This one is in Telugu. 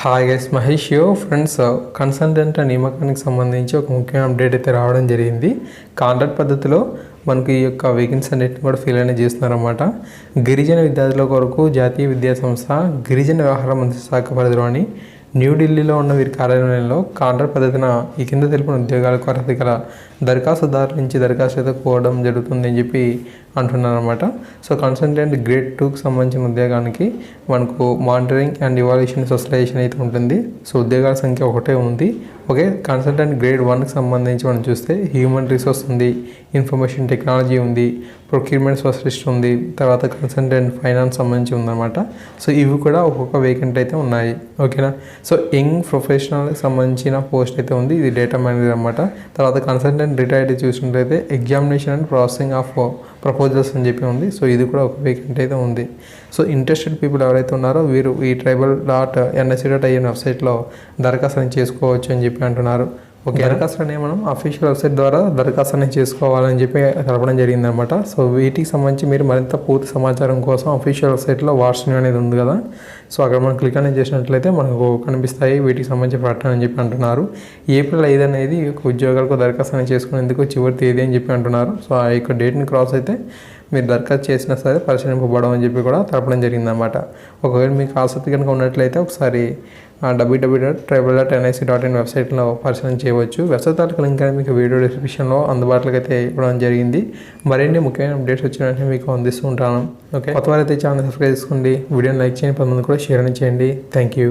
హాయ్ గైస్ మహేష్ యో ఫ్రెండ్స్ కన్సల్టెంట్ నియామకానికి సంబంధించి ఒక ముఖ్యమైన అప్డేట్ అయితే రావడం జరిగింది. కాంట్రాక్ట్ పద్ధతిలో మనకి ఈ యొక్క వేకెన్సీ అన్నింటిని కూడా ఫిల్ అనేది చేస్తున్నారన్నమాట. గిరిజన విద్యార్థుల కొరకు జాతీయ విద్యా సంస్థ గిరిజన వ్యవహార మంత్రి శాఖ పరిధిలోని న్యూఢిల్లీలో ఉన్న వీరి కార్యాలయంలో కాంట్రాక్ట్ పద్ధతిన ఈ కింద తెలిపిన ఉద్యోగాలకు అర్హత గల దరఖాస్తుదారు నుంచి దరఖాస్తు అయితే కోవడం జరుగుతుంది అని చెప్పి అంటున్నారు అనమాట సో కన్సల్టెంట్ గ్రేడ్ టూకి సంబంధించిన ఉద్యోగానికి మనకు మానిటరింగ్ అండ్ ఇవాల్యూషన్ సొసలైజేషన్ అయితే ఉంటుంది. సో ఉద్యోగాల సంఖ్య ఒకటే ఉంది. ఓకే? కన్సల్టెంట్ గ్రేడ్ వన్కి సంబంధించి మనం చూస్తే హ్యూమన్ రిసోర్స్ ఉంది ఇన్ఫర్మేషన్ టెక్నాలజీ ఉంది ప్రొక్యూర్మెంట్ స్పెషలిస్ట్ ఉంది తర్వాత కన్సల్టెంట్ ఫైనాన్స్ సంబంధించి ఉందన్నమాట. సో ఇవి కూడా ఒక్కొక్క వేకెంట్ అయితే ఉన్నాయి. ఓకేనా? సో యంగ్ ప్రొఫెషనల్కి సంబంధించిన పోస్ట్ అయితే ఉంది. ఇది డేటా మేనేజర్ అనమాట తర్వాత కన్సల్టెంట్ రిటైర్డ్ చూసినట్లయితే examination and processing of proposals అని చెప్పి ఉంది. సో ఇది కూడా ఒక వేకెంట్ అయితే ఉంది. సో ఇంట్రెస్టెడ్ పీపుల్ ఎవరైతే ఉన్నారో వీరు ఈ tribal dot NSC dot IN వెబ్సైట్లో దరఖాస్తు చేసుకోవచ్చు అని చెప్పి అంటున్నారు. ఓకే దరఖాస్తు అనేది మనం అఫీషియల్ వెబ్సైట్ ద్వారా దరఖాస్తు అనేది చేసుకోవాలని చెప్పి తెలపడం జరిగిందనమాట సో వీటికి సంబంధించి మీరు మరింత పూర్తి సమాచారం కోసం అఫీషియల్ వెబ్సైట్లో వాట్సాప్ అనేది ఉంది కదా. సో అక్కడ మనం క్లిక్ అనేది చేసినట్లయితే మనకు కనిపిస్తాయి వీటికి సంబంధించి ప్రకటన అని చెప్పి అంటున్నారు. ఏప్రిల్ ఐదు అనేది ఉద్యోగాలకు దరఖాస్తు అనేది చేసుకునేందుకు చివరి తేదీ అని చెప్పి అంటున్నారు. సో ఆ యొక్క డేట్ని క్రాస్ అయితే మీరు దరఖాస్తు చేసినా సరే పరిశీలింపబడం అని చెప్పి కూడా తెలపడం జరిగిందన్నమాట. ఒకవేళ మీకు ఆసక్తి కనుక ఉన్నట్లయితే ఒకసారి WWW dot tribal dot NIC dot in వెబ్సైట్లో పరిశీలన చేయవచ్చు. వెబ్సైట్ తాలూకు లింక్ అనేది మీకు వీడియో డిస్క్రిప్షన్లో అందుబాటులోకి అయితే ఇవ్వడం జరిగింది. మరిన్ని ముఖ్యమైన అప్డేట్స్ వచ్చిన వెంటనే మీకు అందిస్తూ ఉంటాను. ఓకే? కొత్త వారైతే ఛానల్ సబ్స్క్రైబ్ చేసుకోండి. వీడియోని లైక్ చేయండి. పది మంది కూడా షేర్ చేయండి. Thank you